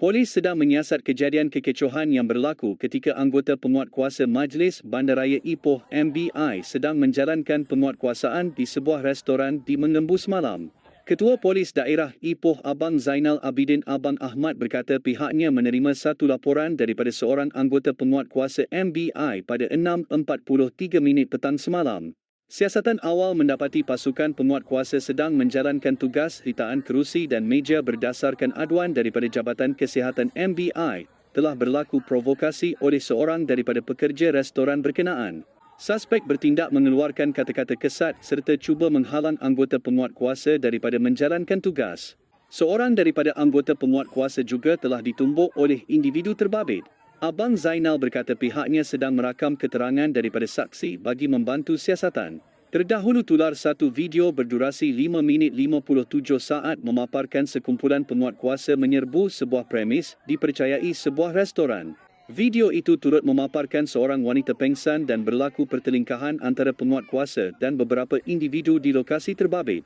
Polis sedang menyiasat kejadian kekecohan yang berlaku ketika anggota penguatkuasa Majlis Bandaraya Ipoh MBI sedang menjalankan penguatkuasaan di sebuah restoran di Mengembus malam. Ketua Polis Daerah Ipoh Abang Zainal Abidin Abang Ahmad berkata pihaknya menerima satu laporan daripada seorang anggota penguatkuasa MBI pada 6.43 minit petang semalam. Siasatan awal mendapati pasukan penguatkuasa sedang menjalankan tugas ritaan kerusi dan meja berdasarkan aduan daripada Jabatan Kesihatan MBI telah berlaku provokasi oleh seorang daripada pekerja restoran berkenaan. Suspek bertindak mengeluarkan kata-kata kesat serta cuba menghalang anggota penguatkuasa daripada menjalankan tugas. Seorang daripada anggota penguatkuasa juga telah ditumbuk oleh individu terbabit. Abang Zainal berkata pihaknya sedang merakam keterangan daripada saksi bagi membantu siasatan. Terdahulu tular satu video berdurasi 5 minit 57 saat memaparkan sekumpulan penguatkuasa menyerbu sebuah premis dipercayai sebuah restoran. Video itu turut memaparkan seorang wanita pengsan dan berlaku pertelingkahan antara penguatkuasa dan beberapa individu di lokasi terbabit.